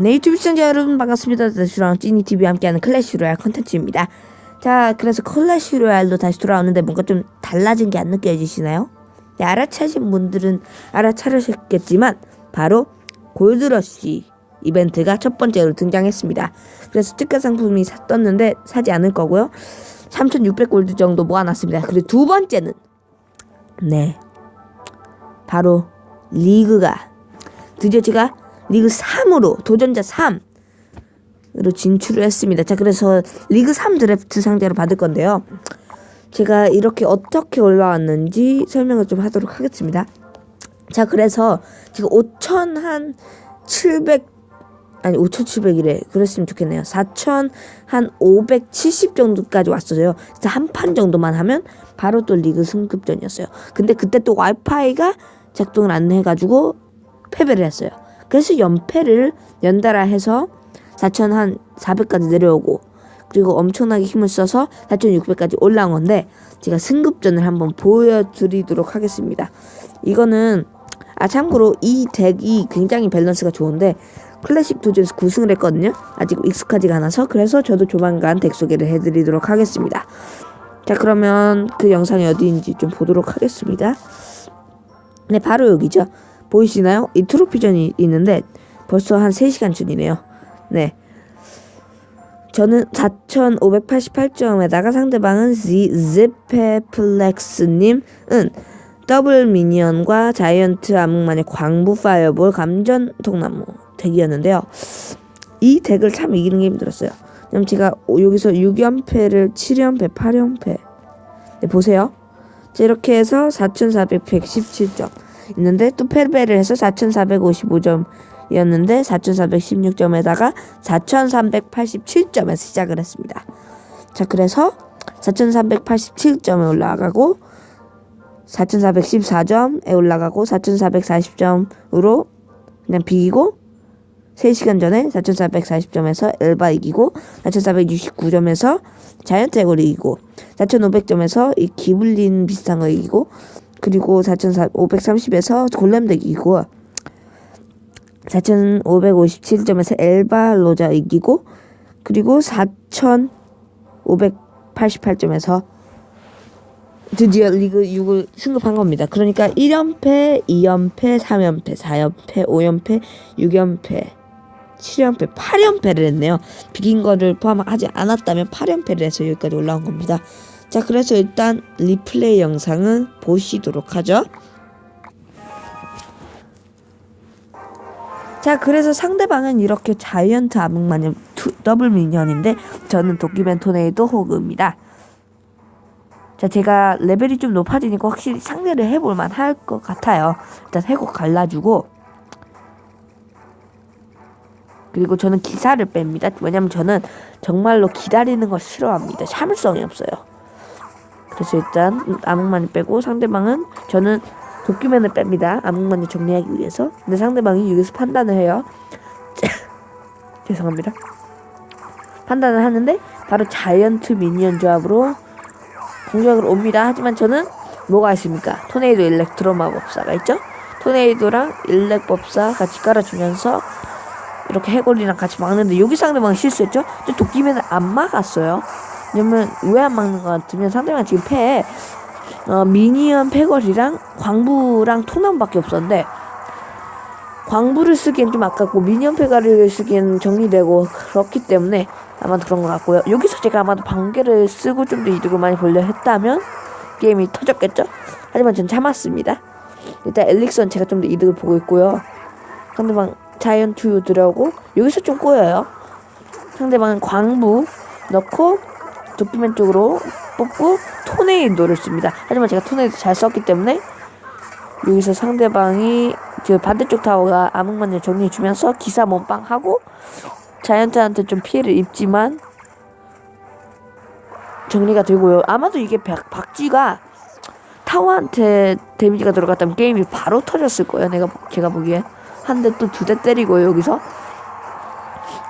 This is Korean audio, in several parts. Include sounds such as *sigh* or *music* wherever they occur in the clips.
네, 유튜브 시청자 여러분 반갑습니다. 다시랑 찐이TV 함께하는 클래시 로얄 컨텐츠입니다. 자, 그래서 클래시 로얄로 다시 돌아오는데 뭔가 좀 달라진 게 안 느껴지시나요? 네, 알아차신 분들은 알아차르셨겠지만 바로 골드러시 이벤트가 첫 번째로 등장했습니다. 그래서 특가 상품이 사, 떴는데 사지 않을 거고요. 3,600골드 정도 모아놨습니다. 그리고 두 번째는 네, 바로 리그가 드디어 제가 리그 3으로 도전자 3으로 진출을 했습니다. 자, 그래서 리그 3 드래프트 상대로 받을 건데요. 제가 이렇게 어떻게 올라왔는지 설명을 좀 하도록 하겠습니다. 자, 그래서 지금 5천 한 700, 아니 5,700이래. 그랬으면 좋겠네요. 4천 한570 정도까지 왔어요. 진짜 한 판 정도만 하면 바로 또 리그 승급전이었어요. 근데 그때 또 와이파이가 작동을 안 해가지고 패배를 했어요. 그래서 연패를 연달아 해서 4천 한 400까지 내려오고 그리고 엄청나게 힘을 써서 4,600까지 올라온 건데 제가 승급전을 한번 보여드리도록 하겠습니다. 이거는 아 참고로 이 덱이 굉장히 밸런스가 좋은데 클래식 도전에서 9승을 했거든요. 아직 익숙하지가 않아서 그래서 저도 조만간 덱 소개를 해드리도록 하겠습니다. 자 그러면 그 영상이 어디인지 좀 보도록 하겠습니다. 네 바로 여기죠. 보이시나요? 이 트로피전이 있는데 벌써 한 3시간 전이네요. 네. 저는 4,588점에다가 상대방은 지페플렉스님은 더블 미니언과 자이언트 암흑마녀 광부 파이어볼 감전 통나무 덱이었는데요. 이 덱을 참 이기는 게 힘들었어요. 그럼 제가 여기서 6연패를 7연패, 8연패 네, 보세요. 자, 이렇게 해서 4,417점 있는데 또 패배를 해서 4,455점이었는데 4,416점에다가 4,387점에서 시작을 했습니다. 자, 그래서 4,387점에 올라가고 4,414점에 올라가고 4,440점으로 그냥 비기고 3시간 전에 4,440점에서 엘바 이기고 4,469점에서 자이언트 에고를 이기고 4,500점에서 이 기블린 비슷한 거 이기고 그리고 4,530에서 골렘덱 이기고 4,557점에서 엘바 로자 이기고 그리고 4,588점에서 드디어 리그 6을 승급한 겁니다. 그러니까 1연패, 2연패, 3연패, 4연패, 5연패, 6연패, 7연패, 8연패를 했네요. 비긴 거를 포함하지 않았다면 8연패를 해서 여기까지 올라온 겁니다. 자, 그래서 일단 리플레이 영상은 보시도록 하죠. 자, 그래서 상대방은 이렇게 자이언트 암흑마녀 더블 미니언인데 저는 도끼맨 토네이도 호그입니다. 자, 제가 레벨이 좀 높아지니까 확실히 상대를 해볼 만 할 것 같아요. 일단 해곡 갈라주고 그리고 저는 기사를 뺍니다. 왜냐면 저는 정말로 기다리는 걸 싫어합니다. 참을성이 없어요. 그래서 일단 암흑만이 빼고 상대방은 저는 도끼맨을 뺍니다. 암흑만을 정리하기 위해서. 근데 상대방이 여기서 판단을 해요. *laughs* 죄송합니다. 판단을 하는데 바로 자이언트 미니언 조합으로 공격을 옵니다. 하지만 저는 뭐가 있습니까? 토네이도 일렉트로 마법사가 있죠? 토네이도랑 일렉 법사 같이 깔아주면서 이렇게 해골이랑 같이 막는데 여기 상대방 실수했죠? 저 도끼맨을 안 막았어요. 왜냐면 왜 안 막는 것 같으면 상대방 지금 패에 어, 미니언 패걸이랑 광부랑 토남밖에 없었는데 광부를 쓰기엔 좀 아깝고 미니언 패걸을 쓰기엔 정리되고 그렇기 때문에 아마도 그런 것 같고요. 여기서 제가 아마도 방개를 쓰고 좀 더 이득을 많이 벌려 했다면 게임이 터졌겠죠? 하지만 전 참았습니다. 일단 엘릭선 제가 좀 더 이득을 보고 있고요. 상대방 자이언트 들어오고 여기서 좀 꼬여요. 상대방은 광부 넣고 도끼맨 쪽으로 뽑고 토네이도를 씁니다. 하지만 제가 토네이도 잘 썼기 때문에 여기서 상대방이 저 반대쪽 타워가 암흑만을 정리해주면서 기사 몸빵 하고 자이언트한테 좀 피해를 입지만 정리가 되고요. 아마도 이게 박, 박쥐가 타워한테 데미지가 들어갔다면 게임이 바로 터졌을 거예요. 내가 제가 보기에 한 대 또 두 대 때리고요. 여기서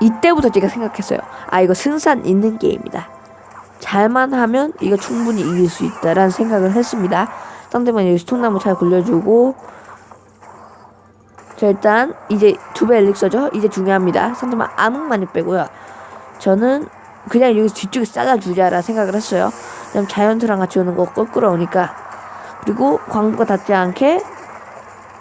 이때부터 제가 생각했어요. 아 이거 승산 있는 게임이다. 잘만 하면 이거 충분히 이길 수 있다라는 생각을 했습니다. 상대방 여기 통나무 잘 굴려주고 자 일단 이제 두 배 엘릭서죠. 이제 중요합니다. 상대방 암흑만이 빼고요. 저는 그냥 여기 뒤쪽에 잘라주자라 생각을 했어요. 그냥 자이언트랑 같이 오는 거 껄끄러우니까. 그리고 광부가 닿지 않게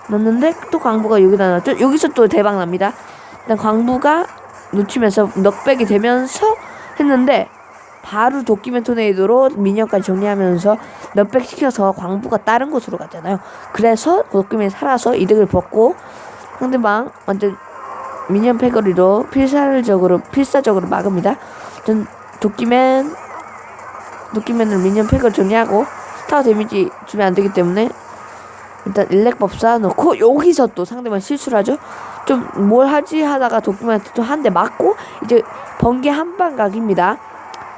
넣는데 또 광부가 여기다 넣었죠. 여기서 또 대박 납니다. 일단 광부가 놓치면서 넉백이 되면서 했는데 바로 도끼맨 토네이도로 미니언까지 정리하면서 넉백 시켜서 광부가 다른 곳으로 갔잖아요. 그래서 도끼맨이 살아서 이득을 벗고 상대방 완전 미니언 패거리로 필사적으로 필사적으로 막읍니다. 전 도끼맨 도끼맨을 미니언 패거리 정리하고 스타워 데미지 주면 안 되기 때문에 일단 일렉 법사 넣고 여기서 또 상대방 실수를 하죠. 좀 뭘 하지 하다가 도끼맨한테 또 한 대 맞고 이제 번개 한 방 각입니다.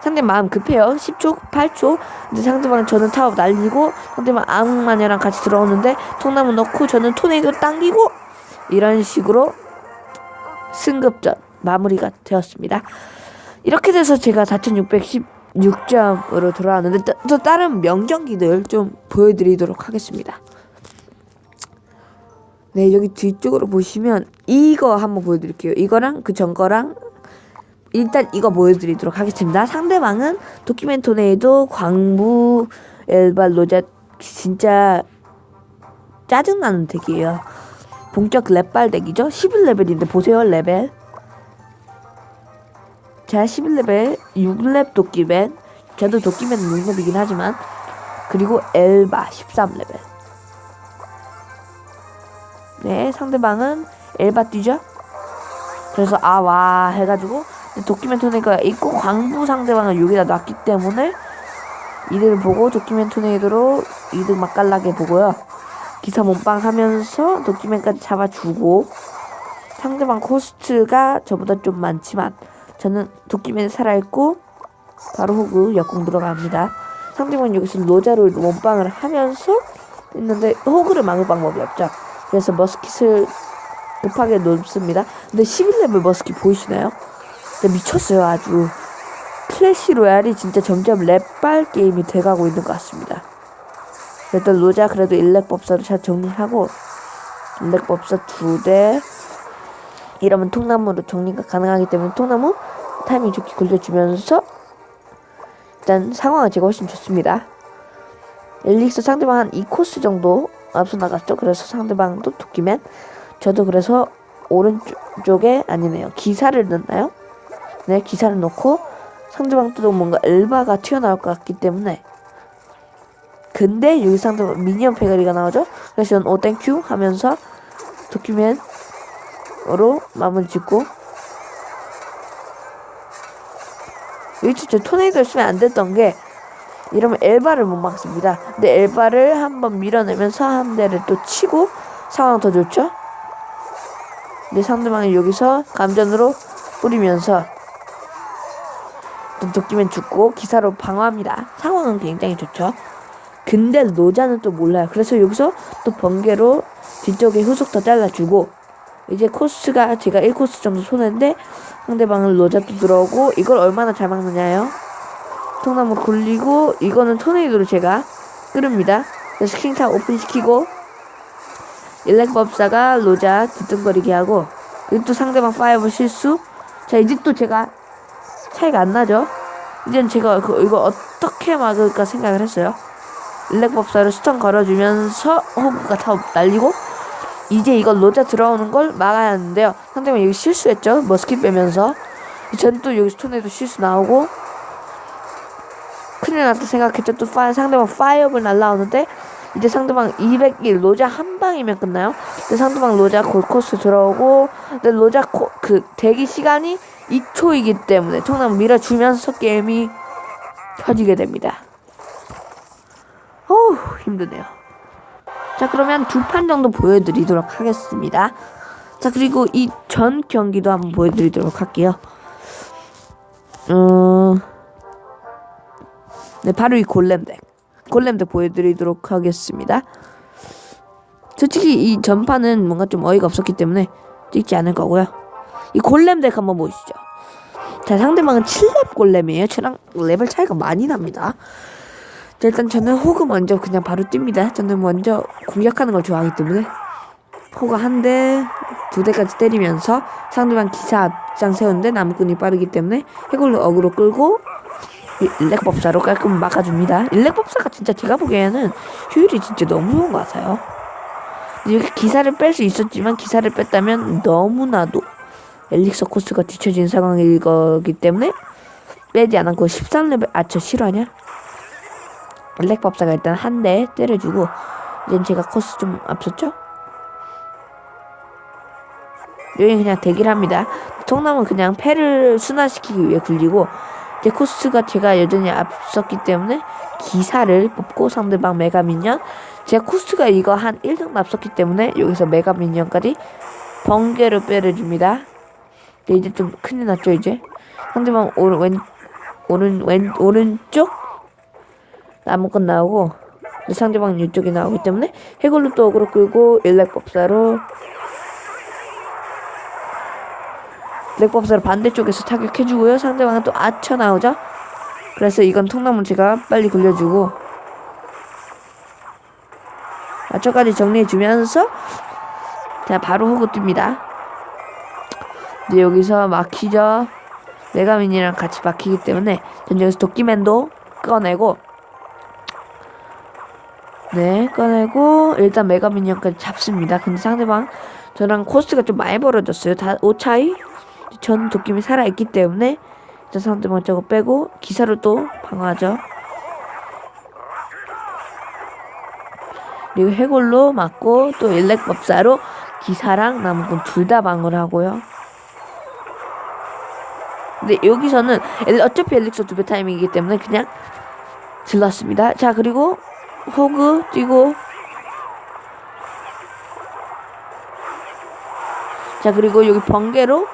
상대 마음 급해요. 10초, 8초. 근데 상대방 저는 타워 날리고 상대방 암흑마녀랑 같이 들어오는데 통나무 넣고 저는 토네이도 당기고 이런 식으로 승급전 마무리가 되었습니다. 이렇게 돼서 제가 4,616점으로 돌아왔는데 또, 또 다른 명경기들 좀 보여드리도록 하겠습니다. 네 여기 뒤쪽으로 보시면 이거 한번 보여드릴게요. 이거랑 그 전 거랑 일단 이거 보여드리도록 하겠습니다. 상대방은 도키멘 토네이도 광부 엘바 로자 진짜 짜증나는 덱이에요. 본격 랩발 덱이죠. 11레벨인데 보세요 레벨. 자 11레벨 6렙 도끼맨 저도 도끼맨 6렙이긴 하지만 그리고 엘바 13레벨 네 상대방은 엘바 뛰죠 그래서 아와 해가지고 도끼멘토네이가 있고 광부 상대방을 여기다 놨기 때문에 이들을 보고 도끼멘토네이드로 이득 맛깔나게 보고요. 기사 몸빵 하면서 도끼맨까지 잡아주고 상대방 코스트가 저보다 좀 많지만 저는 도끼맨 살아있고 바로 호그 역공 들어갑니다. 상대방 여기서 로자를 몸빵을 하면서 했는데 호그를 막을 방법이 없죠. 그래서 머스킷을 급하게 놓습니다. 근데 11레벨 머스킷 보이시나요? 미쳤어요 아주. 클래시 로얄이 진짜 점점 랩발 게임이 돼가고 있는 것 같습니다. 일단 로자 그래도 일렉 법사도 잘 정리하고 일렉 법사 두 대. 이러면 통나무로 정리가 가능하기 때문에 통나무 타이밍 좋게 굴려주면서 일단 상황은 제가 훨씬 좋습니다. 엘릭스 상대방 한 2코스 정도 앞서 나갔죠? 그래서 상대방도 도끼맨. 저도 그래서 오른쪽에 아니네요. 기사를 넣나요? 네, 기사를 넣고 상대방 또 뭔가 엘바가 튀어나올 것 같기 때문에 근데 여기 상대방 미니언 패거리가 나오죠? 그래서 저는 오 땡큐 하면서 도큐멘으로 마무리 짓고 여기 진짜 토네이도를 쓰면 안 됐던 게 이러면 엘바를 못 막습니다. 근데 엘바를 한번 밀어내면서 한 대를 또 치고 상황 더 좋죠? 근데 상대방이 여기서 감전으로 뿌리면서 또 도끼면 죽고 기사로 방어합니다. 상황은 굉장히 좋죠. 근데 노자는 또 몰라요. 그래서 여기서 또 번개로 뒤쪽에 후속 더 잘라주고 이제 코스가 제가 1코스 정도 손했는데 상대방은 로자도 들어오고 이걸 얼마나 잘 막느냐요. 통나무 굴리고 이거는 토네이도로 제가 끓습니다. 그래서 킹타 오픈시키고 일렉 법사가 로자 뒤뚱거리게 하고 또 상대방 파이브 실수 자 이제 또 제가 차이가 안 나죠? 이젠 제가 그 이거 어떻게 막을까 생각을 했어요. 일렉 법사를 스턴 걸어주면서 호구가 다 날리고 이제 이거 로자 들어오는 걸 막아야 하는데요. 상대방 여기 실수했죠? 머스킷 빼면서. 전 또 여기 스톤에도 실수 나오고 큰일 났다 생각했죠? 또 파, 상대방 파이어볼 날라오는데 이제 상대방 201 로자 한 방이면 끝나요. 근데 상대방 로자 골코스 들어오고 근데 로자 코, 그 대기 시간이 2초이기 때문에 통나무 밀어주면서 게임이 터지게 됩니다. 어우 힘드네요. 자 그러면 두 판 정도 보여드리도록 하겠습니다. 자 그리고 이 전 경기도 한번 보여드리도록 할게요. 음, 네 바로 이 골렘 덱. 골렘도 보여드리도록 하겠습니다. 솔직히 이 전판은 뭔가 좀 어이가 없었기 때문에 찍지 않을 거고요. 이 골렘 덱 한번 보시죠. 자 상대방은 7렙 골렘이에요. 저랑 레벨 차이가 많이 납니다. 자, 일단 저는 호그 먼저 그냥 바로 뜁니다. 저는 먼저 공격하는 걸 좋아하기 때문에 호가 한 대, 두 대까지 때리면서 상대방 기사 앞장 세우는데 나무꾼이 빠르기 때문에 해골로 어그로 끌고 이 일렉법사로 깔끔 막아줍니다. 일렉법사가 진짜 제가 보기에는 효율이 진짜 너무 좋은 것 같아요. 이렇게 기사를 뺄 수 있었지만 기사를 뺐다면 너무나도 엘릭서 코스가 뒤처진 상황일 거기 때문에 빼지 않았고 13레벨 아저 실화냐? 일렉법사가 일단 한 대 때려주고 이젠 제가 코스 좀 앞섰죠? 여기 그냥 대기를 합니다. 통나무 그냥 패를 순환시키기 위해 굴리고 제 코스가 제가 여전히 앞섰기 때문에 기사를 뽑고 상대방 메가 미니언. 제가 코스가 이거 한 1등 앞섰기 때문에 여기서 메가 미니언까지 번개로 빼려줍니다. 네, 이제 좀 큰일 났죠 이제? 상대방 오른 왼 오른 왼 오른쪽? 아무건 나오고 근데 상대방 이쪽이 나오기 때문에 해골로 또 어그로 끌고 일렉법사로 일 렉법사로 반대쪽에서 타격해주고요. 상대방은 또 아쳐 나오죠. 그래서 이건 통나무 제가 빨리 굴려주고 아쳐까지 정리해주면서 자 바로 호구 뜹니다. 이제 여기서 막히죠. 메가민이랑 같이 막히기 때문에 전 여기서 도끼맨도 꺼내고 네 꺼내고 일단 메가민ion까지 잡습니다. 근데 상대방 저랑 코스가 좀 많이 벌어졌어요. 다 5차이 전 도끼맨 살아있기 때문에 일단 상대방 저거 빼고 기사로 또 방어하죠. 그리고 해골로 맞고 또 일렉법사로 기사랑 나무꾼 둘 다 방어를 하고요. 근데 여기서는 엘- 어차피 엘릭서 두 배 타이밍이기 때문에 그냥 질렀습니다. 자 그리고 호그 뛰고. 자 그리고 여기 번개로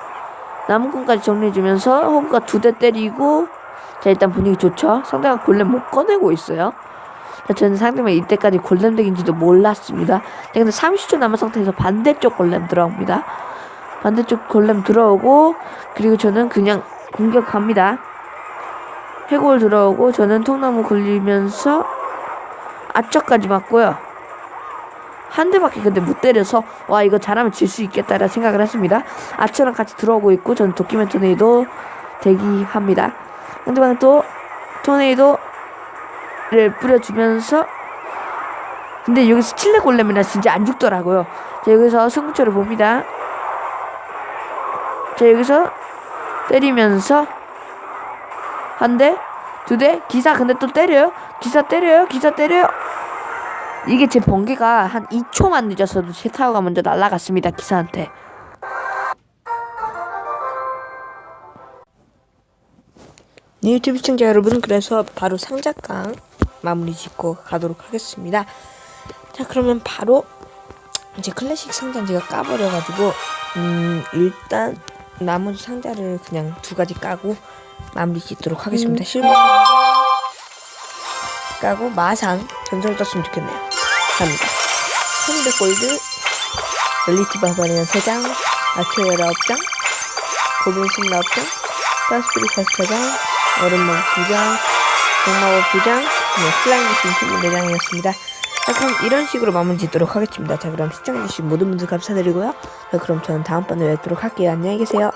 나무꾼까지 정리해주면서 호그가 두 대 때리고 자 일단 분위기 좋죠. 상대방 골렘 못 꺼내고 있어요. 자, 저는 상대방이 이때까지 골렘 덱인지도 몰랐습니다. 자, 근데 30초 남은 상태에서 반대쪽 골렘 들어옵니다. 반대쪽 골렘 들어오고 그리고 저는 그냥 공격합니다. 해골 들어오고 저는 통나무 굴리면서 아처까지 맞고요. 한 대밖에 근데 못 때려서 와 이거 잘하면 질 수 있겠다라 생각을 했습니다. 아처랑 같이 들어오고 있고 저는 도끼맨 토네이도 대기합니다. 상대방은 또 토네이도를 뿌려주면서 근데 여기서 칠레 골렘이라 진짜 안 죽더라고요. 자, 여기서 승부처를 봅니다. 자 여기서 때리면서 한 대, 두 대, 기사 근데 또 때려요. 기사 때려요. 기사 때려요. 이게 제 번개가 한 2초만 늦었어도 제 타워가 먼저 날아갔습니다. 기사한테. 네, 유튜브 시청자 여러분, 그래서 바로 상작강 마무리 짓고 가도록 하겠습니다. 자, 그러면 바로 이제 클래식 상자 제가 까버려가지고, 음, 일단 나머지 상자를 그냥 두 가지 까고 마무리 짓도록 하겠습니다. 실버 까고 마상 전설 떴으면 좋겠네요. 갑니다. 300 골드, 엘리트 바바리안 3장, 아처 19장, 고bin 29장, 파스피리 44장, 얼음막 2장, 동마법 2장, 네, 슬라임 신 24장이었습니다. 자, 그럼 이런 식으로 마무리 짓도록 하겠습니다. 자, 그럼 시청해주신 모든 분들 감사드리고요. 자, 그럼 저는 다음번에 뵙도록 할게요. 안녕히 계세요.